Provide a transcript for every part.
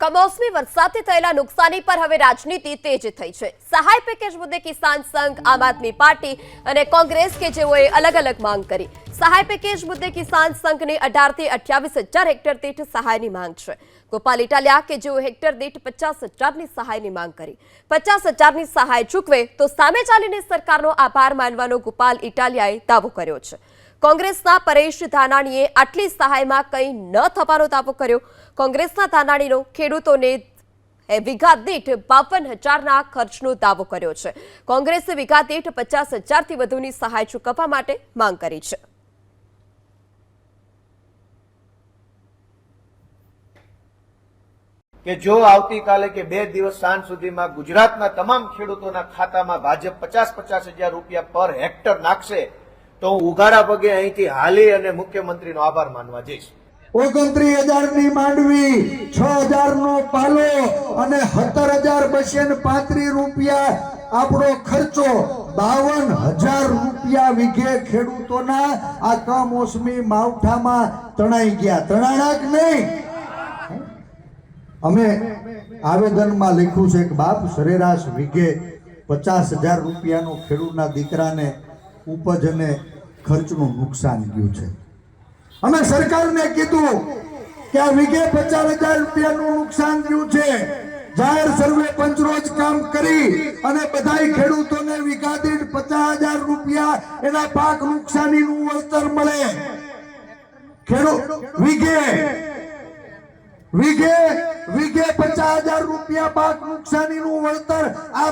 કમોસમી વરસાદથી થયેલા નુકસાની પર હવે રાજનીતિ તેજ થઈ છે. સહાય પેકેજ મુદ્દે કિસાન સંઘ, આમ આદમી પાર્ટી અને કોંગ્રેસ કે જેઓએ અલગ અલગ માંગ કરી. સહાય પેકેજ મુદ્દે કિસાન સંઘની અઢારથી અઠ્યાવીસ હજાર હેક્ટર દીઠ સહાયની માંગ છે. ગોપાલ ઇટાલિયા કે જેઓ હેક્ટર દીઠ પચાસ હજારની સહાયની માંગ કરી. પચાસ હજારની સહાય ચૂકવે તો સામે ચાલીને સરકારનો આભાર માનવાનો ગોપાલ ઇટાલિયાએ દાવો કર્યો છે. કોંગ્રેસના પરેશ ધાનાણીએ આટલી સહાયમાં કંઈ ન થવાનો દાવો કર્યો. કોંગ્રેસના ધાનાણીનો ખેડૂતોને વિઘા દીઠ બાવન હજારના ખર્ચનો દાવો કર્યો છે. કોંગ્રેસે વિઘા દીઠ પચાસ હજારથી વધુની સહાય ચૂકવવા માટે માંગ કરી છે. કે જો આવતીકાલે કે બે દિવસ સાંજ સુધીમાં ગુજરાતના તમામ ખેડૂતોના ખાતામાં ભાજપ પચાસ પચાસ હજાર રૂપિયા પર હેક્ટર નાખશે તો હું ઉઘાડા પગે અહીંથી હાલી અને મુખ્યમંત્રીનો આભાર માનવા જઈશ. ઓગણત્રીસ હજારની માંડવી, છ હજાર નો પાલો અને સત્તર હજાર બસો ને પાંત્રીસ રૂપિયા આપણો ખર્ચો. બાવન હજાર રૂપિયા વીઘે ખેડૂતોના આ કમોસમી માવઠામાં તણાઈ ગયા. તણાણાક નહીં. અમે આવેદનમાં લખ્યું છે કે બાપ સરેરાશ વીઘે પચાસ હજાર રૂપિયાનો ખેડૂતના દીકરાને ઉપજ અને ખર્ચનું નુકસાન ગયું છે. અમે સરકારને કીધું કે આ વીઘે પચાસ હજાર રૂપિયાનું નુકસાન થયું છે. જાહેર સર્વે પંચરોજ કામ કરી અને બધાય ખેડૂતોને વીઘા દીઠ પચાસ હજાર રૂપિયા એના પાક નુકસાનીનું વળતર મળે. ખેડૂત વીઘે વીઘે વીઘે પચાસ હજાર રૂપિયા પાક નુકસાનીનું વળતર આ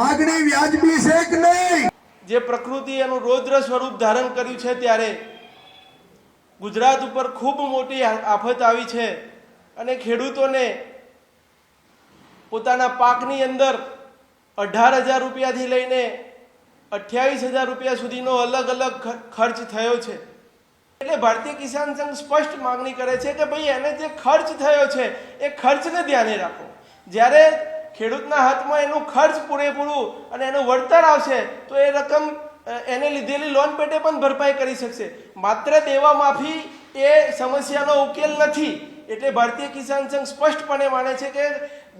માગણી વ્યાજબી છે કે જે પ્રકૃતિ એનું રૌદ્ર સ્વરૂપ ધારણ કર્યું છે ત્યારે ગુજરાત ઉપર ખૂબ મોટી આફત આવી છે અને ખેડૂતોને પોતાના પાકની અંદર અઢાર હજાર રૂપિયાથી લઈને અઠ્યાવીસ હજાર રૂપિયા સુધીનો અલગ અલગ ખર્ચ થયો છે. એટલે ભારતીય કિસાન સંઘ સ્પષ્ટ માંગણી કરે છે કે ભાઈ એને જે ખર્ચ થયો છે, એ ખર્ચને ધ્યાને રાખો. જ્યારે ખેડૂતના હાથમાં એનું ખર્ચ પૂરેપૂરું અને એનું વળતર આવશે, તો એ રકમ એને લીધેલી લોન પેટે પણ ભરપાઈ કરી શકશે. માત્ર દેવા માફી એ સમસ્યાનો ઉકેલ નથી. એટલે ભારતીય કિસાન સંઘ સ્પષ્ટપણે માને છે કે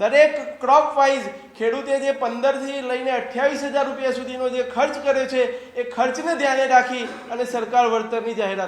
દરેક ક્રોપ વાઇઝ ખેડૂતે જે પંદરથી લઈને અઠ્યાવીસ હજાર રૂપિયા સુધીનો જે ખર્ચ કર્યો છે, એ ખર્ચને ધ્યાને રાખી અને સરકાર વળતરની જાહેરાત